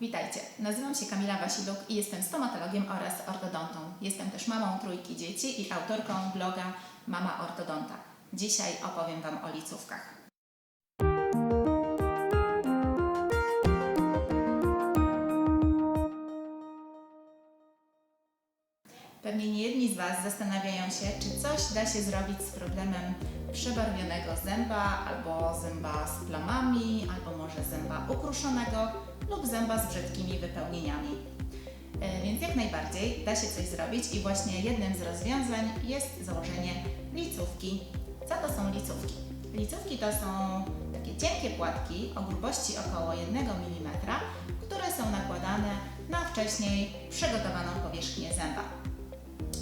Witajcie, nazywam się Kamila Wasiluk i jestem stomatologiem oraz ortodontą. Jestem też mamą trójki dzieci i autorką bloga Mama Ortodonta. Dzisiaj opowiem Wam o licówkach. Pewnie nie jedni z Was zastanawiają się, czy coś da się zrobić z problemem przebarwionego zęba, albo zęba z plamami, albo może zęba ukruszonego lub zęba z brzydkimi wypełnieniami. E, Więc jak najbardziej da się coś zrobić i właśnie jednym z rozwiązań jest założenie licówki. Co to są licówki? Licówki to są takie cienkie płatki o grubości około 1 mm, które są nakładane na wcześniej przygotowaną powierzchnię zęba.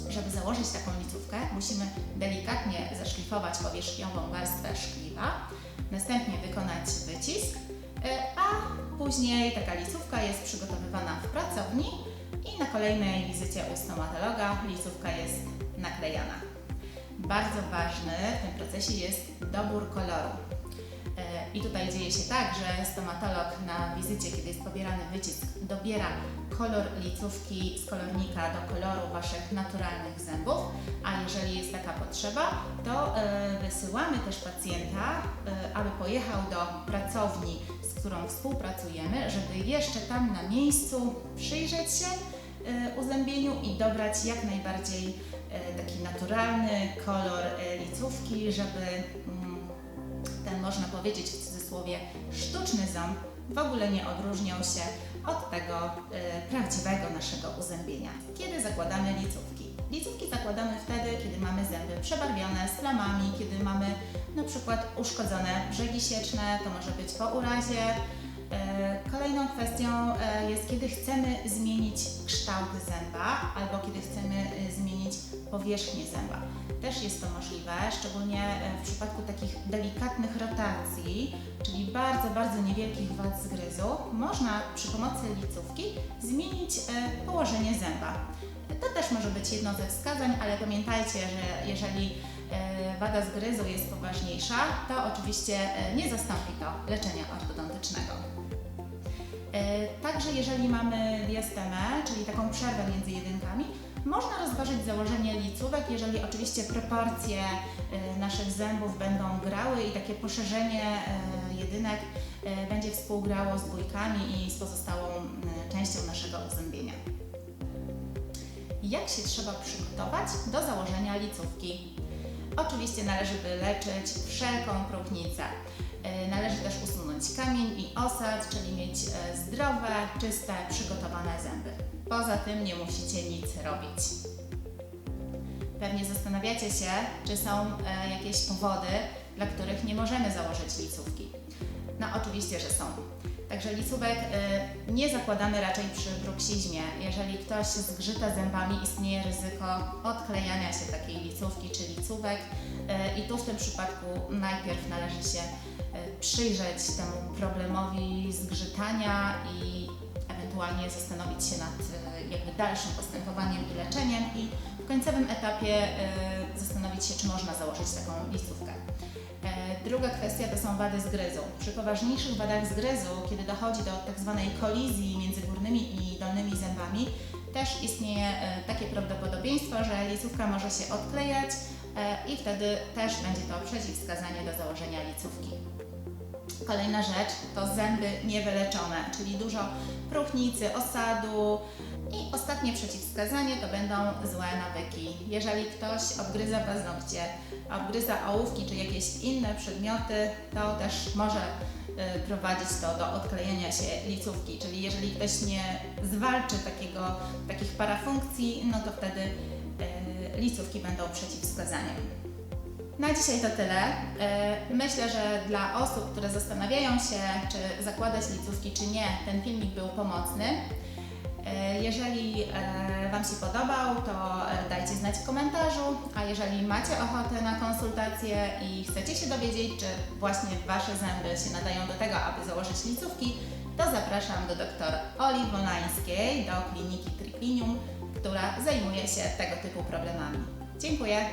Żeby założyć taką licówkę, musimy delikatnie zaszlifować powierzchniową warstwę szkliwa, następnie wykonać wycisk, a później taka licówka jest przygotowywana w pracowni i na kolejnej wizycie u stomatologa licówka jest naklejana. Bardzo ważny w tym procesie jest dobór koloru. E, I tutaj dzieje się tak, że stomatolog na wizycie, kiedy jest pobierany wycisk, dobiera kolor licówki z kolornika do koloru Waszych naturalnych zębów, a jeżeli jest taka potrzeba, to e, wysyłamy też pacjenta, e, aby pojechał do pracowni, z którą współpracujemy, żeby jeszcze tam na miejscu przyjrzeć się uzębieniu i dobrać jak najbardziej taki naturalny kolor licówki, żeby mm, ten, można powiedzieć w cudzysłowie, sztuczny ząb w ogóle nie odróżniał się od tego e, prawdziwego naszego uzębienia. Kiedy zakładamy licówki? Licówki zakładamy wtedy, kiedy mamy zęby przebarwione z plamami, kiedy mamy na przykład uszkodzone brzegi sieczne, to może być po urazie. E, Kolejną kwestią e, jest, kiedy chcemy zmienić kształt zęba albo kiedy chcemy e, zmienić powierzchnię zęba. Też jest to możliwe, szczególnie w przypadku takich delikatnych rotacji, czyli bardzo, bardzo niewielkich wad zgryzu, można przy pomocy licówki zmienić położenie zęba. To też może być jedno ze wskazań, ale pamiętajcie, że jeżeli wada zgryzu jest poważniejsza, to oczywiście nie zastąpi to leczenia ortodontycznego. E, Także jeżeli mamy diastemę, czyli taką przerwę między jedynkami, można rozważyć założenie licówek, jeżeli oczywiście proporcje e, naszych zębów będą grały i takie poszerzenie e, jedynek będzie współgrało z bójkami i z pozostałą częścią naszego uzębienia. Jak się trzeba przygotować do założenia licówki? Oczywiście należy wyleczyć wszelką próchnicę. Należy też usunąć kamień i osad, czyli mieć e, zdrowe, czyste, przygotowane zęby. Poza tym nie musicie nic robić. Pewnie zastanawiacie się, czy są e, jakieś powody, dla których nie możemy założyć licówki. No oczywiście, że są. Także licówek y, nie zakładamy raczej przy bruksizmie. Jeżeli ktoś zgrzyta zębami, istnieje ryzyko odklejania się takiej licówki czy licówek i tu w tym przypadku najpierw należy się przyjrzeć temu problemowi zgrzytania i ewentualnie zastanowić się nad y, jakby dalszym postępowaniem i leczeniem i w końcowym etapie y, zastanowić się, czy można założyć taką licówkę. E, Druga kwestia to są wady zgryzu. Przy poważniejszych wadach zgryzu, kiedy dochodzi do tak zwanej kolizji między górnymi i dolnymi zębami, też istnieje e, takie prawdopodobieństwo, że licówka może się odklejać e, i wtedy też będzie to przeciwwskazanie do założenia licówki. Kolejna rzecz to zęby niewyleczone, czyli dużo próchnicy, osadu. I ostatnie przeciwwskazanie to będą złe nawyki. Jeżeli ktoś obgryza paznokcie, obgryza ołówki czy jakieś inne przedmioty, to też może y, prowadzić to do odklejenia się licówki. Czyli jeżeli ktoś nie zwalczy takiego, takich parafunkcji, no to wtedy y, licówki będą przeciwwskazaniem. Na dzisiaj to tyle. E, Myślę, że dla osób, które zastanawiają się, czy zakładać licówki, czy nie, ten filmik był pomocny. E, Jeżeli Wam się podobał, to dajcie znać w komentarzu, a jeżeli macie ochotę na konsultację i chcecie się dowiedzieć, czy właśnie Wasze zęby się nadają do tego, aby założyć licówki, to zapraszam do dr Oli Wolańskiej, do kliniki Triclinium, która zajmuje się tego typu problemami. Dziękuję!